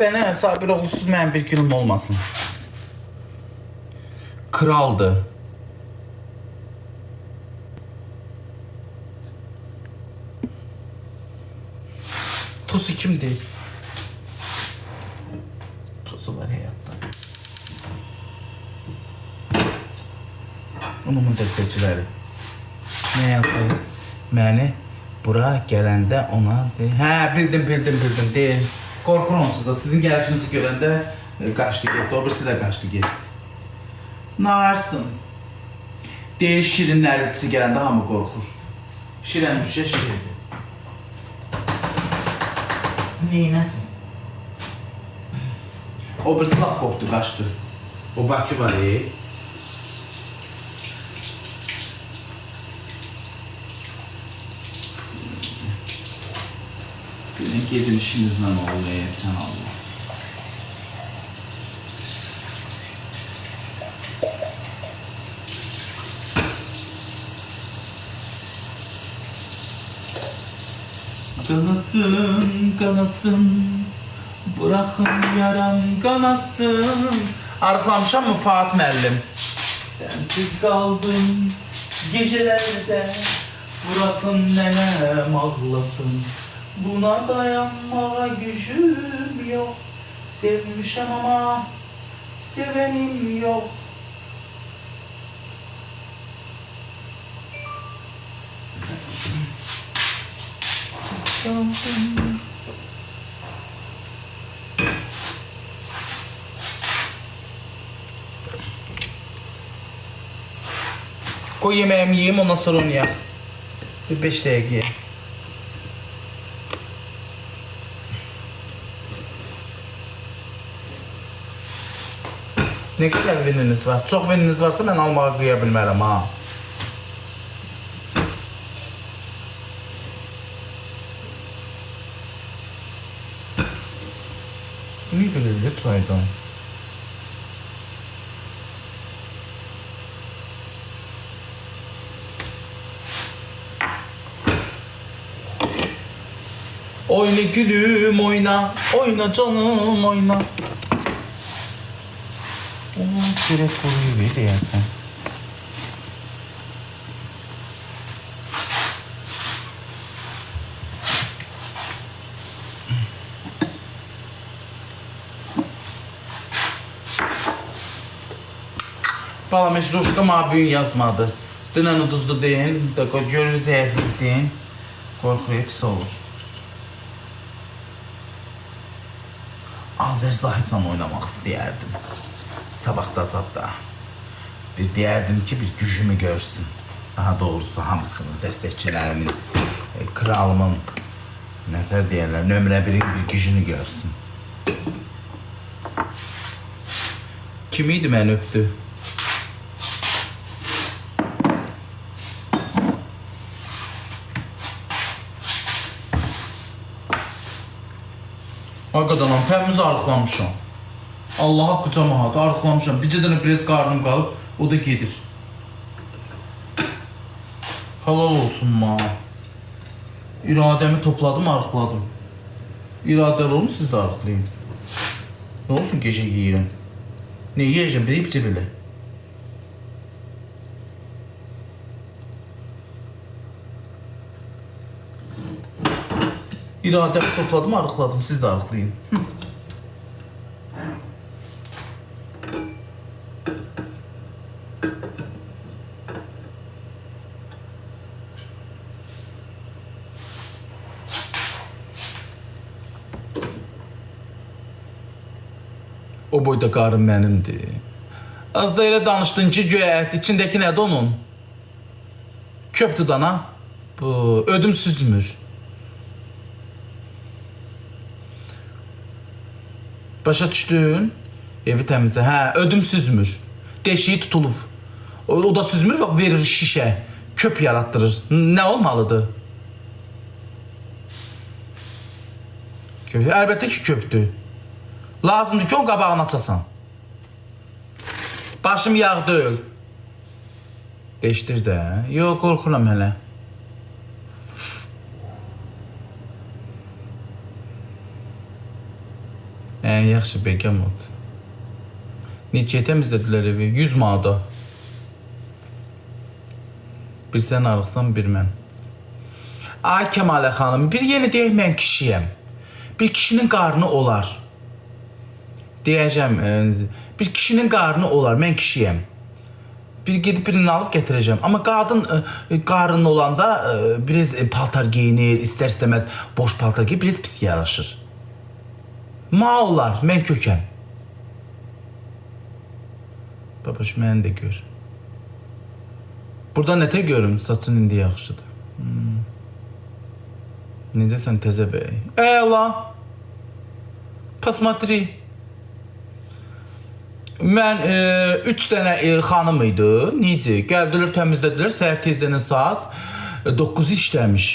Bana sabir oğlusuz mənim bir günüm olmasın. Kraldı. Tosi kimdi? Tosu var hayatta. Onun dəstəkçiləri. Ne yazıyor? Məni bura gələndə ona de. Hə, bildim, bildim, bildim. De. Qorxuram sizdə. Sizin gəlişinizi görəndə e, qaçdı getdi. O birisi də qaçdı getdi. Narsın. Deyir şirin nərlisi gələndə hamı qorxur. Şirən düşə şirindir. Neynəsin? O birisi lap qorxdu, qaçdı. O Bakı var, e. Gidin işinizle ne Allah. Kanasın, kanasın, bırakın yaram kanasın. Arıqlamışam mı Fuat müəllim? Sensiz kaldım gecelerde, bırakın nenem ağlasın. Buna dayanmaya gücüm yok. Sevmişim ama sevenim yok. Koy yemeğimi yiyeyim ondan sonra onu yap. Bir beş dakika. Ne kadar vininiz var? Çok vininiz varsa ben almağa kıya bilmərəm ha. Niye böyle çaydan? Oyna gülüm oyna, oyna canım oyna. Direkt vuruyor bir ya sen. Balam heç Roşka mabün yazmadı. Dünən uduzdu deyin, da görür zəiflik deyin. Qorxuya pis olur. Azer Zahid'le oynamak istəyərdim. Sabahda zadda. Bir deyərdim ki, bir gücümü görsün. Daha doğrusu hamısının, dəstəkçilerimin, e, kralımın, nətər deyərlər, nömrə birin bir gücünü görsün. Kim idi məni öpdü? Hakikaten lan təmiz arıqlamışam. Allah haqqı cəmaat arıqlamışam. Bircə dənə biraz qarnım qalıb, o da gedir. Halal olsun ma. İradəmi topladım, arıqladım. İradəli olun siz də arıqlayın. Nə olsun gecə yeyirəm. Ne yiyəcəm, bir bircə belə. İradəmi topladım, arıqladım. Siz də arıqlayın. O boyda qarın mənimdir. Az da elə danışdın ki, göyə içindəki nədir onun? Köpdür dana. Bu ödüm süzmür. Başa düşdün? Evi təmizlə. Hə, ödüm süzmür. Deşiyi tutulub. O, o da süzmür, bax verir şişə. Köp yaratdırır. Nə olmalıdır? Köp. Əlbəttə ki, köpdür. Lazımdır ki, onun qabağını açasan. Başım yağ deyil. Deşdir də. Yox, qorxuram hələ. Ə, yaxşı bekam oldu. Neçəyə təmizlədilər evi? 100 manata. Bir sən arıqsan, bir mən. Ay Kəmalə xanım, bir yeni deyək mən kişiyəm. Bir kişinin qarnı olar. Deyəcəm, e, bir kişinin qarnı olar, mən kişiyəm. Bir gedib birini alıb gətirəcəm. Amma qadın e, qarnı olanda e, biraz e, paltar geyinir, istər istəməz boş paltar geyinir, biraz pis yaraşır. Ma olar, mən kökəm. Babaş, məni də gör. Burada nətə görüm, saçın indi yaxşıdır. Hmm. Necəsən təzə bəy? Əla. Pasmatri. Mən 3 dənə e, xanım idi. Nizi gəldilər, təmizlədilər. Səhər tezdən saat 9 işləmiş.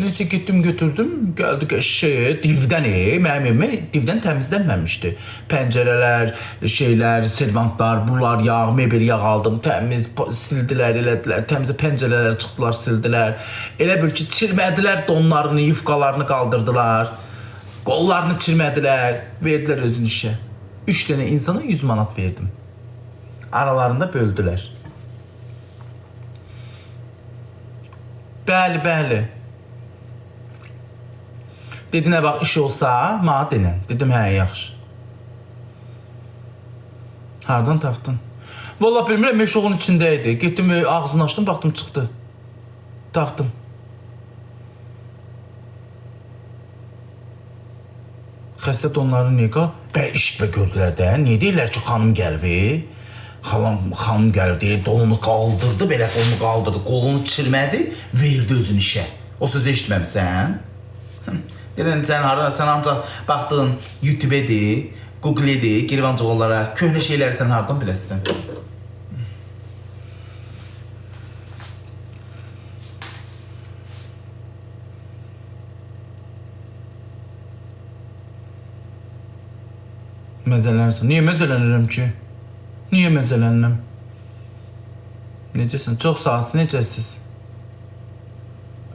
Neyse gittim götürdüm. Geldik eşeğe divdən e, mənim evimə divdən təmizlənməmişdi. Pəncərələr, şeylər, servantlar, bunlar yağ, mebel yağ aldım. Təmiz sildilər, elədilər. Təmiz pəncərələr çıxdılar, sildilər. Elə bil ki, çirmədilər donlarını, yufqalarını qaldırdılar. Qollarını çirmədilər, verdilər özün işə. 3 dənə insana 100 manat verdim. Aralarında böldülər. Bəli, bəli. Dedi nə iş olsa, mənə denən. Dedim hə, yaxşı. Hardan tapdın? Valla bilmirəm, meşoğun içində idi. Getdim, ağzını açdım, baxdım çıxdı. Tapdım. Xəstə donları niyə qal? Bə işitmə gördülər də. Niyə deyirlər ki, xanım gəlib? Xalam xanım gəldi, donunu qaldırdı, belə qolunu qaldırdı, qolunu çirmədi, verdi özün işə. O sözü eşitməmisən? Dedin sən hara, sən ancaq baxdın YouTube-edir, Google-edir, girib ancaq onlara köhnə şeyləri hardan biləsən? Məzələnirsən. Niyə məzələnirəm ki? Niyə məzələnirəm? Necəsən? Çox sağ olsun, necəsiz?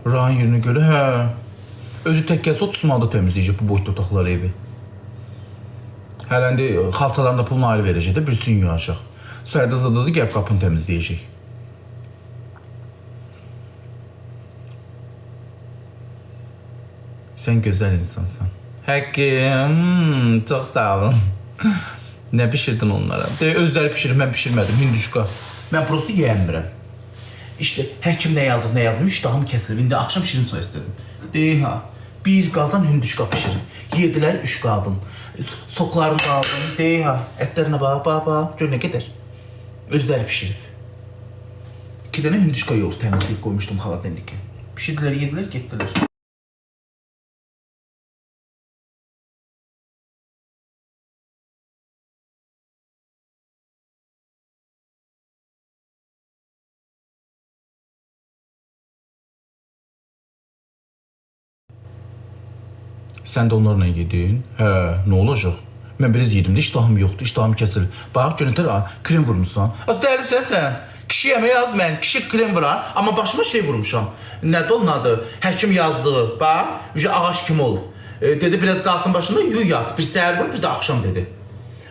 Rahan yerinə görə, hə. Özü tək kəs 30 manata təmizləyəcək bu boyda otaqlar evi. Hələ indi xalçalarında pulunu ayrı verəcək də, birisini yuyacaq. Sayda zadadı gəlib qapını təmizləyəcək. Sən gözəl insansan. Hmm, çox sağ olun. Nə bişirdin onlara? De, özləri bişirir, mən bişirmədim, hinduşka. Mən prosto yeyəmirəm. İşte həkim nə yazıb, nə yazmış, iştahım kəsilib. İndi axşam şirin çay istədim. Dey ha, bir qazan hinduşka bişirib. Yedilər üç qadın. Soklarını aldım. Dey ha, ətlərinə bax, bax, bax. Gör nə qədər. Özləri bişirib. İki dənə hinduşka yoğurt təmizləyib qoymuşdum xaladenlikə. Bişirdilər, yedilər, getdilər. Sən də onlarla yedin? Hə, nə olacaq? Mən biraz yedim də iştahım yoxdur, iştahım kəsilir. Bax, ha, krem vurmusan. Az dəlisən sən. Kişiyəm yaz mən, kişi krem vuran, amma başıma şey vurmuşam. Nədir onun adı? Həkim yazdığı. Bax, ücə ağac kimi olub. E, dedi biraz qalsın başında yuy yat. Bir səhər vur, bir də axşam dedi.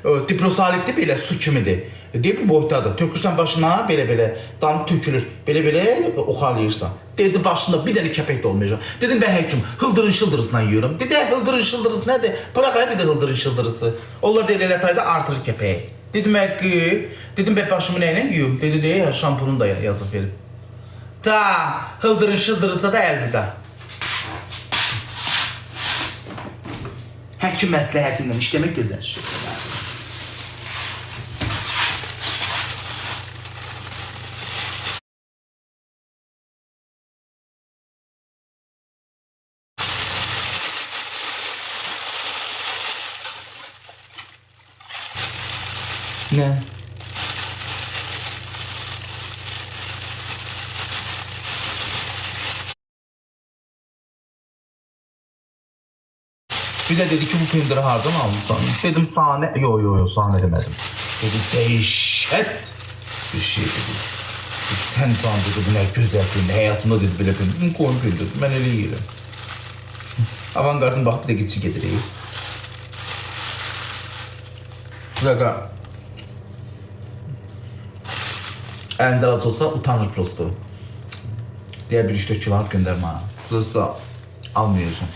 Diprosaliddir belə su kimidir. E, deyib bu boydadır. Tökürsən başına belə-belə damı tökülür. Belə-belə oxalayırsan. Dedi başında bir dənə kəpək də olmayacaq. Dedim ben həkim hıldırın şıldırısından yiyorum. Dedi "Ə, hıldırın şıldırısı nədir? Bırak hə dedi hıldırın şıldırısı. Onlar dedi elə tayda artır kəpəyi. Dedim həqqi. Dedim ben başımı nəylə yuyum? Dedi de ya şampunun da yazıb verib. Ta hıldırın şıldırısa da əlvida. Həkim məsləhətindən işləmək gözəl şeydir. Ne? Bir de dedi ki bu pendiri hardan almışsan? Dedim sahne, yo yo yo sahne demedim. Dedi dehşet bir şey dedi. Sen can dedi bu ne güzel film, hayatımda dedi böyle film. Dedim koyun pendir, ben öyle yerim. Avantgardın bak bir de gitçi getireyim. Bir dakika. Elinde olsa utanır prosto. Diğer bir işte alıp gönderme. Prosto almıyorsun.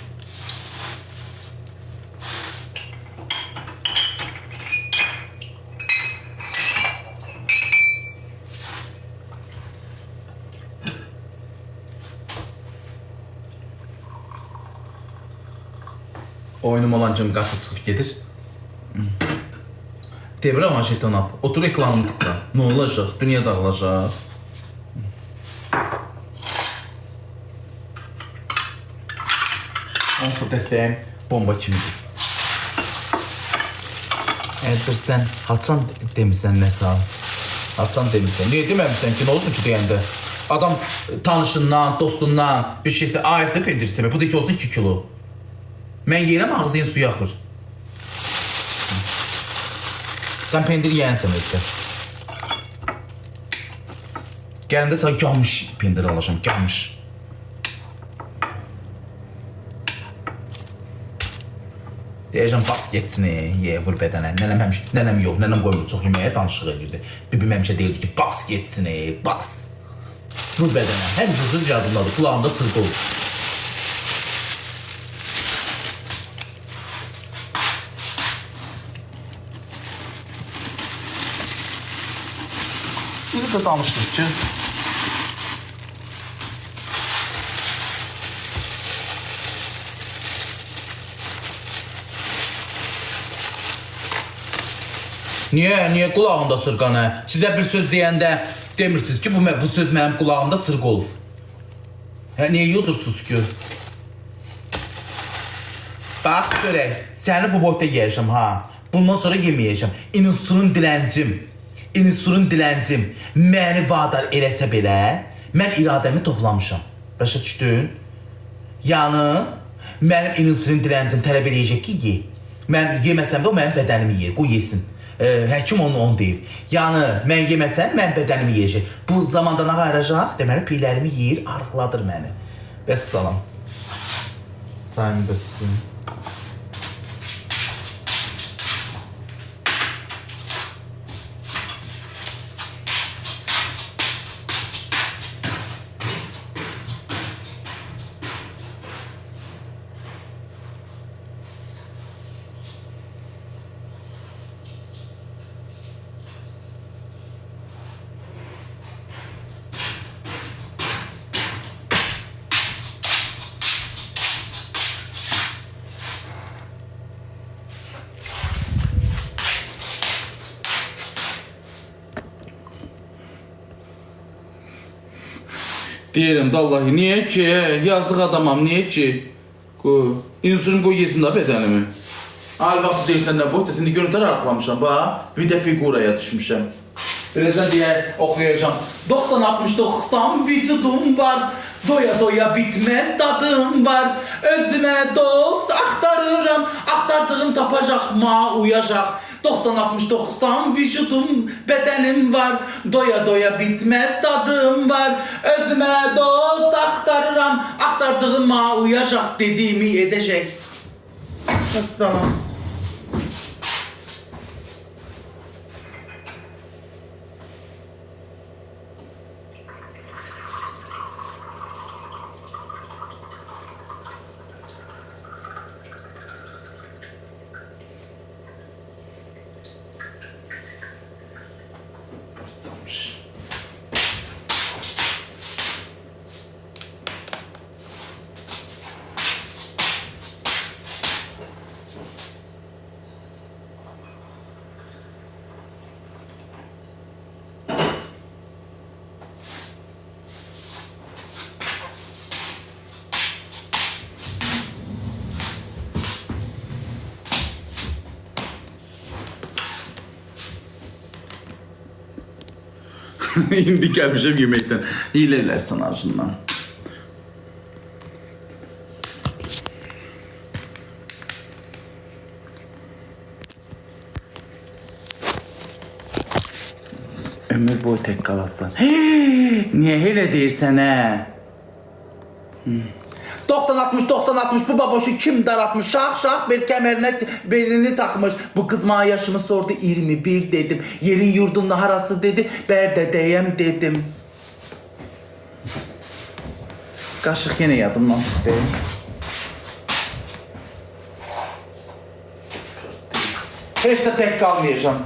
Oyunum olan cım qaçıb çıxıb ama şeytan at. Otur ekranımı tıkla. Ne olacak? Dünya dağılacak. Onsuz dəstəyim bomba kimidir. Əgər sən haçan demisən nəsə al. Haçan demisən. Niyə deməmisən ki, nə olsun ki deyəndə? Adam tanışından, dostundan bir şeysə ayıqda pendir istəmək. Bu da ki olsun 2 kilo. Mən yeyirəm ağzının suyu axır. Sən pendir yeyənsən özdə. Gələndə sənə gamış pendir alacağam, gamış. Deyəcəm bas getsin, ye vur bədənə. Nənəm həmişə, nənəm yox, nənəm qoymur çox yeməyə danışıq edirdi. Bibim həmişə deyirdi ki, bas getsin, bas. Vur bədənə. Həmişə uzun yadımdadır, kulağımda tırqı olur. Bir de danışdık ki, Niyə, niyə qulağımda sırqanə? Sizə bir söz deyəndə demirsiniz ki, bu bu söz mənim qulağımda sırq olub. Hə, niyə yozursunuz ki? Bax görək, səni bu boyda yeyəcəm ha. Bundan sonra yeməyəcəm. İnsusun diləncim. İnsusun diləncim. Məni vadar eləsə belə, mən iradəmi toplamışam. Başa düşdün? Yəni, mənim insulin diləncim tələb eləyəcək ki, ye. Mən yeməsəm də o mənim bədənimi yeyir, qoy yesin. E, həkim onu onu deyib. Yəni, mən yeməsəm, mən bədənimi yeyəcək. Bu zamanda nə ayıracaq? Deməli, piylərimi yeyir, arıqladır məni. Bəs salam. Çayımı da sütüm. Deyirəm də Allahi, niyə ki? Yazıq adamam, niyə ki? Qoy. İnsulin qoy yesin də bədənimi. Al vaxt deyirsən nə boyda, indi görüntülər arıqlamışam, bax. Vida figuraya düşmüşəm. Birazdan deyə oxuyacağam. 90-60-90 vücudum var. Doya doya bitmez tadım var. Özüme dost aktarıram. Aktardığım tapacak ma uyacak. 90-60-90 vücudum bedenim var. Doya doya bitmez tadım var. Özüme dost aktarıram. Aktardığım ma uyacak dediğimi edecek. Tamam. İndi gəlmişəm yeməkdən. Hiylə elərsən acından. Ömür boyu tək qalasan. Hey, niyə elə deyirsən hə? Hı. 90 60 90 60 bu baboşu kim daratmış? Şah şah bir kemerine belini takmış. Bu kız bana yaşımı sordu 21 dedim. Yerin yurdun harası dedi. Berdedeyem dedim. Kaşık yine yadımdan çıktı. Hiç de tek kalmayacağım.